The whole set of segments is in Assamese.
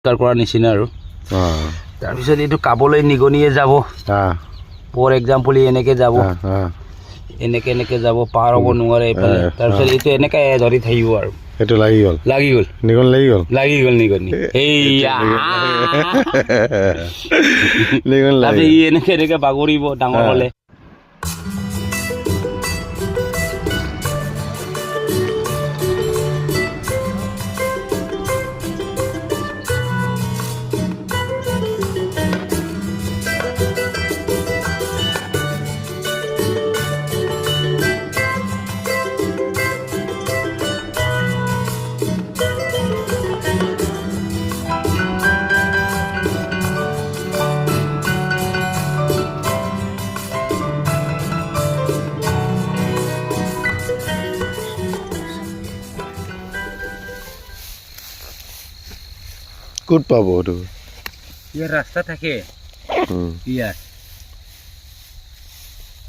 পৰিষ্কাৰ কৰাৰ নিচিনা আৰু। তাৰপিছত এইটো কাবলৈ নিগনিয়ে যাব। ফৰ এক্সাম্পল এনেকৈ যাব। এনেকে এনেকে যাব পাৰ হ'ব নোৱাৰে এইফালে। তাৰপিছত এইটো এনেকে ধৰি থাকিব আৰু। সেইটো লাগি গ'ল? লাগি গ'ল। নিগন লাগি গ'ল? লাগি গ'ল নিগনি। এইয়া এনেকে এনেকে বাগৰিব ডাঙৰ হ'লে। ক'ত পাব সেইটো ইয়াৰ ৰাস্তা থাকে। উম,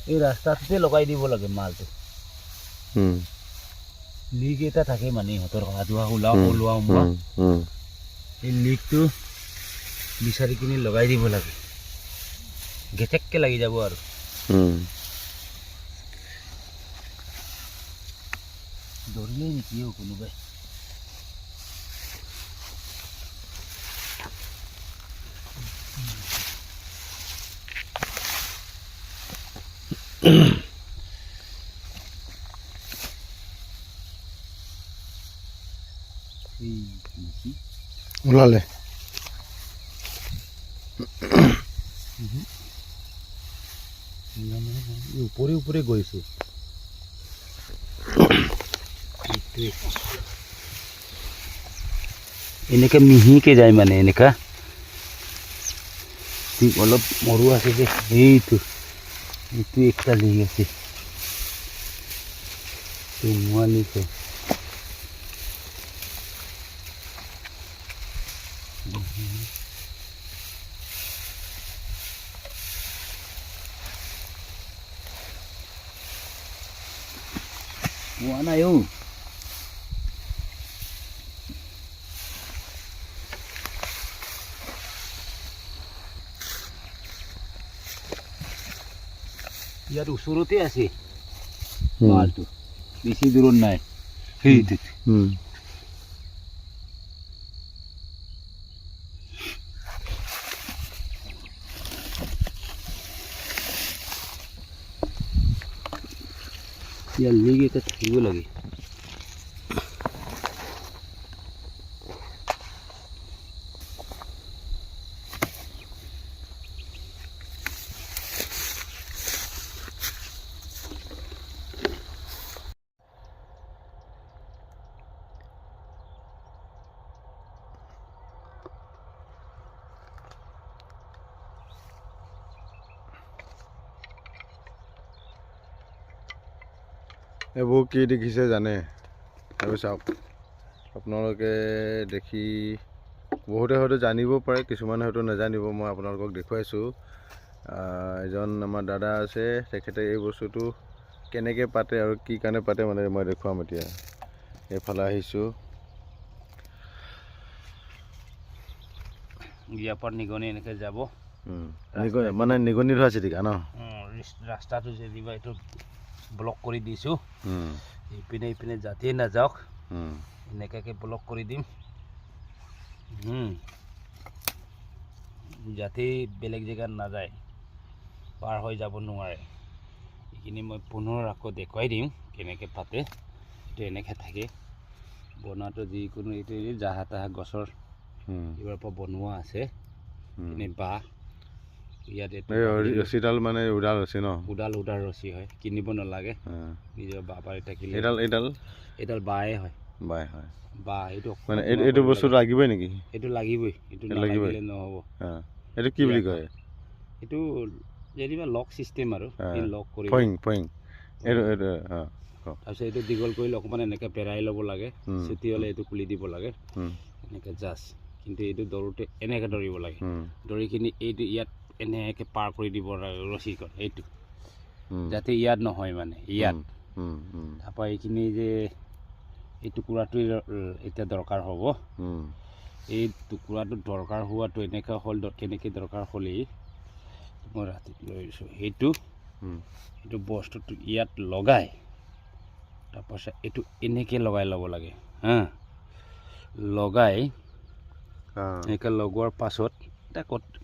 এই ৰাস্তাটোতে লগাই দিব লাগে মালটো। লিক এটা থাকে মানে ইহঁতৰ হাজোৱা ওলাও উম, ওলোৱা সোমোৱা। এই লিকটো বিচাৰি কিনি লগাই দিব লাগে। গেটেককৈ লাগি যাব আৰু। উম। ধৰিলেই নেকি কোনোবাই? উলালে। উপরে উপরে গৈছো এনেকৈ মিহিকৈ যায় মানে এনেকুৱা অলপ মৰু আছে যে সেইটো um pico ali, assim. Tem um ali, assim. ইয়াত ওচৰতে আছে উম, মালটো বেছি দূৰত নাই সেইটোত উম। ইয়াৰ লিগ এটা থাকিব লাগে এইবোৰ কি দেখিছে জানে? এইবোৰ চাওক আপোনালোকে দেখি বহুতে হয়তো জানিব পাৰে কিছুমানে হয়তো নাজানিব মই আপোনালোকক দেখুৱাইছোঁ। এজন আমাৰ দাদা আছে তেখেতে এই বস্তুটো কেনেকৈ পাতে আৰু কি কাৰণে পাতে মানে মই দেখুৱাম এতিয়া। এইফালে আহিছোঁ। ইয়াৰ পৰা নিগনি এনেকে যাব। মানে নিগনি ধৰা চিটিকা ন? ৰাস্তাটো যেনিবা এইটো ব্লক কৰি দিছোঁ। ইপিনে ইপিনে যাতেই নাযাওক। এনেকুৱাকৈ ব্লক কৰি দিম। যাতে বেলেগ জেগাত নাযায়। পাৰ হৈ যাব নোৱাৰে। এইখিনি মই পুনৰ আকৌ দেখুৱাই দিম কেনেকৈ পাতে। এইটো এনেকৈ থাকে। বনোৱাটো যিকোনো এইটো এই জাহা তাহা গছৰ এইবাৰ পৰা বনোৱা আছে। এনে বাঁহ। ইয়াত ৰছীডাল মানে উডাল ৰছী ন? উডাল উডাল ৰছী হয়। কিনিব নালাগে। নিজৰ বাঁহ বাৰী থাকিলে। এইডাল এইডাল? এইডাল বাঁহে হয়। বাই হয়। বাঁহ এইটো মানে এইটো বস্তুটো লাগে। লাগিবই নেকি? এইটো লাগিবই। এইটো লাগিবই? নহ'ব। এইটো কি বুলি কয়? এইটো যেনিবা লক চিষ্টেম আৰু। লক কৰি ফইং ফইং। এইটো এইটো তাৰপিছত এইটো দীঘল কৰিলে অকণমান এনেকৈ পেৰাই ল'ব লাগে। চুটি হ'লে এইটো খুলি দিব লাগে। এনেকৈ জাষ্ট। কিন্তু এইটো ধৰোঁতে এনেকৈ ধৰিব লাগে। কিনি এইটো ইয়াত এনেকৈ পাৰ কৰি দিব ৰছীখন এইটো। যাতে ইয়াত নহয় মানে ইয়াত। তাৰপৰা এইখিনি যে এই টুকুৰাটোৱে এতিয়া দৰকাৰ হ'ব। এই টুকুৰাটো দৰকাৰ হোৱাটো এনেকুৱা হ'ল কেনেকৈ দৰকাৰ হ'লেই মই ৰাতি লৈ আহিছোঁ। সেইটো এইটো বস্তুটো ইয়াত লগাই তাৰপাছত এইটো এনেকৈ লগাই ল'ব লাগে হা। লগাই এনেকৈ লগোৱাৰ পাছত এটা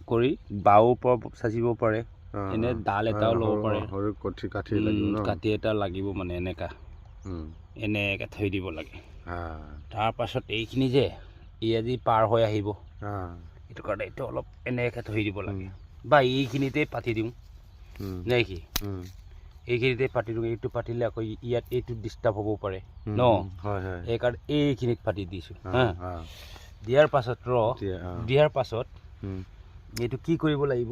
কৰি বাও পৰা চাচিব পাৰে এনে ডাল এটাও ল'ব পাৰে। কঠি কাঠি ন? এটা লাগিব মানে এনেকা। এনেকৈ থৈ দিব লাগে। তাৰপাছত এইখিনি যে ই আজি পাৰ হৈ আহিব। আহ, সেইটো কাৰণে এইটো অলপ এনেকৈ থৈ দিব লাগে। বা এইখিনিতে পাতি দিওঁ। নে কি? এইখিনিতে পাতি দিওঁ এইটো পাতিলে আকৌ ইয়াত এইটো ডিষ্টাৰ্ব হ'ব পাৰে ন? সেইকাৰণে এইখিনিত পাতি দিছোঁ হা দিয়াৰ পাছত ৰ দিয়াৰ পাছত এইটো কি কৰিব লাগিব?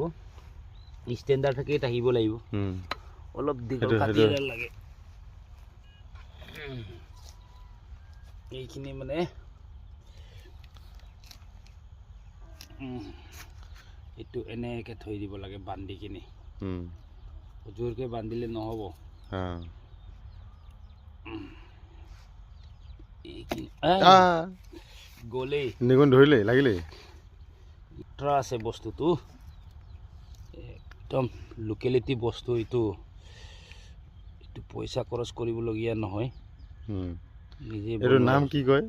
ষ্টেণ্ডাৰ্ড থাকি আহিব লাগিব। অলপ দীঘল কাটি এডাল লাগে। এইখিনি মানে এইটো এনেকৈ থৈ দিব লাগে বান্ধি কিনি জোৰকৈ বান্ধিলে নহ'ব। গ'লেই। নিগুণ ধৰিলেই লাগিলেই। এক্সট্ৰা আছে বস্তুটো। একদম লোকেলিটি বস্তু এইটো। এইটো পইচা খৰচ কৰিবলগীয়া নহয়। নিজে নাম। কি কয়?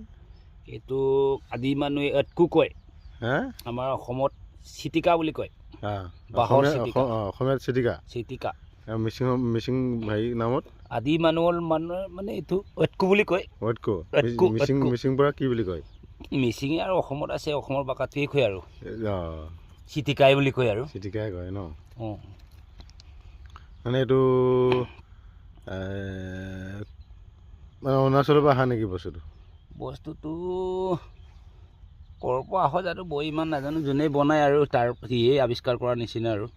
এইটো আদি মানুহে এটকু কয়। আমাৰ অসমত চিটিকা বুলি কয়। আহ, বাঁহৰ অসমীয়া- চিটিকা। অস- অ, অসমীয়াত চিটিকা। চিটিকা। আৰু মিচিং মিচিং হেৰি নামত? আদি মানুহৰ মানুহে মানে এইটো বুলি কয়। মিচিং পৰা কি বুলি কয়? মিচিঙে আৰু অসমত আছে অসমৰ বাকাটোৱে কয় আৰু। চিটিকাই বুলি কয় আৰু। চিটিকাই কয় ন? অঁ। মানে এইটো মানে অৰুণাচলৰ পৰা অহা নেকি বস্তুটো? বস্তুটো ক'ৰ পৰা আহ জানো মই ইমান নাজানো যোনে বনায় আৰু তাৰ সিয়ে আৱিষ্কাৰ কৰাৰ নিচিনা আৰু।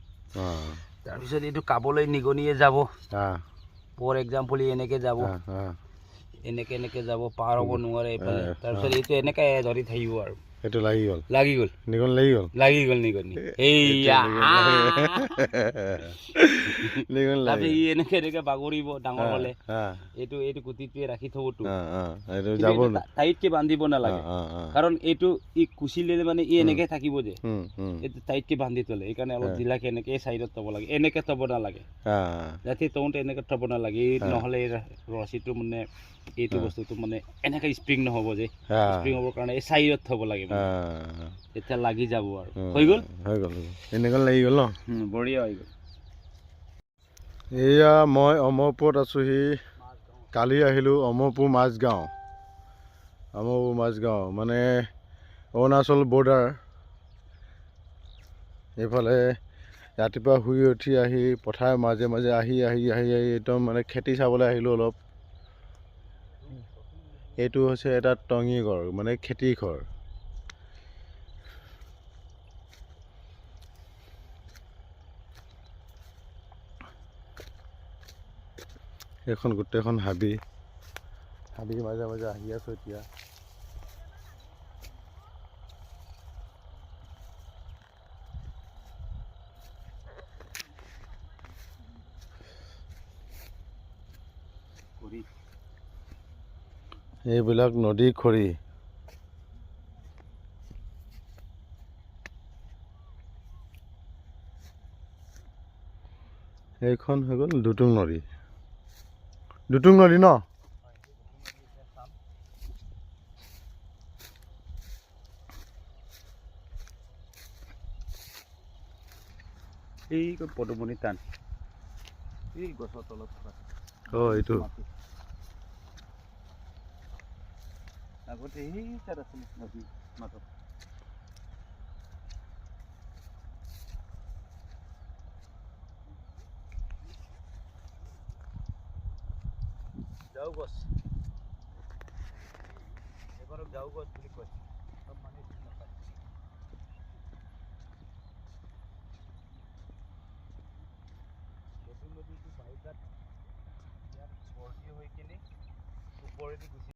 তাৰপিছত এইটো কাবলৈ নিগনিয়ে যাব। ফৰ এক্সাম্পল এনেকৈ যাব। এনেকৈ এনেকৈ যাব পাৰ হ'ব নোৱাৰে এইফালে তাৰপিছত। এইটো এনেকৈ ধৰি থাকিব আৰু সেইটো লাগি গ'ল। লাগি গ'ল। নিগন লাগি গ'ল? লাগি গ'ল নিগনি। এইয়া নিগন লাগি ই এনেকৈ এনেকৈ বাগৰিব ডাঙৰ হ'লে। এইটো এইটো গুটিটোৱে ৰাখি থ'বতো এইটো যাব এইটো টাইটকৈ বান্ধিব নালাগে। কাৰণ এইটো ই কুচিলে মানে ই এনেকৈ থাকিব যে। এইটো টাইটকৈ বান্ধি থ'লে। সেইকাৰণে অলপ। ঢিলাকৈ এনেকৈ চাইডত থ'ব লাগে। এনেকৈ থ'ব নালাগে। যাতে তহঁতে এনেকৈ থ'ব নালাগে। এই নহ'লে এই ৰছীটো মানে এইটো বস্তুটো মানে এনেকৈ স্প্ৰিং নহ'ব যে। স্প্ৰিং হ'বৰ কাৰণে এই চাইডত থ'ব লাগে। তেতিয়া লাগি যাব আৰু। হৈ গ'ল? হৈ গ'ল এনেকুৱা লাগি গ'ল ন? বঢ়িয়া হৈ গ'ল। এয়া মই অমৰপুৰত আছোঁহি। কালি আহিলোঁ অমৰপুৰ মাজগাঁও। অমৰপুৰ মাজগাঁও মানে অৰুণাচল বৰ্ডাৰ। এইফালে ৰাতিপুৱা শুই উঠি আহি পথাৰ মাজে মাজে আহি আহি আহি আহি একদম মানে খেতি চাবলৈ আহিলোঁ অলপ। এইটো হৈছে এটা টঙি ঘৰ মানে খেতি ঘৰ এইখন গোটেইখন হাবি। হাবিৰ মাজে মাজে আহি আছোঁ এতিয়া। এইবিলাক নদী খৰি। এইখন হৈ গ'ল দুটুং নদী। দুটুং নদী ন এই ক- পদুমণি টান এই গছৰ তলত থকা অঁ এইটো মাটি। আগতে সেই তাত আছিলে নদী মাজত যাও গছ এবাৰক যাও গছ বুলি কয় সব মানুহে নাপায় সেইটো নদীটো বাৰিষাত হৈ কিনে ওপৰেদি গুচি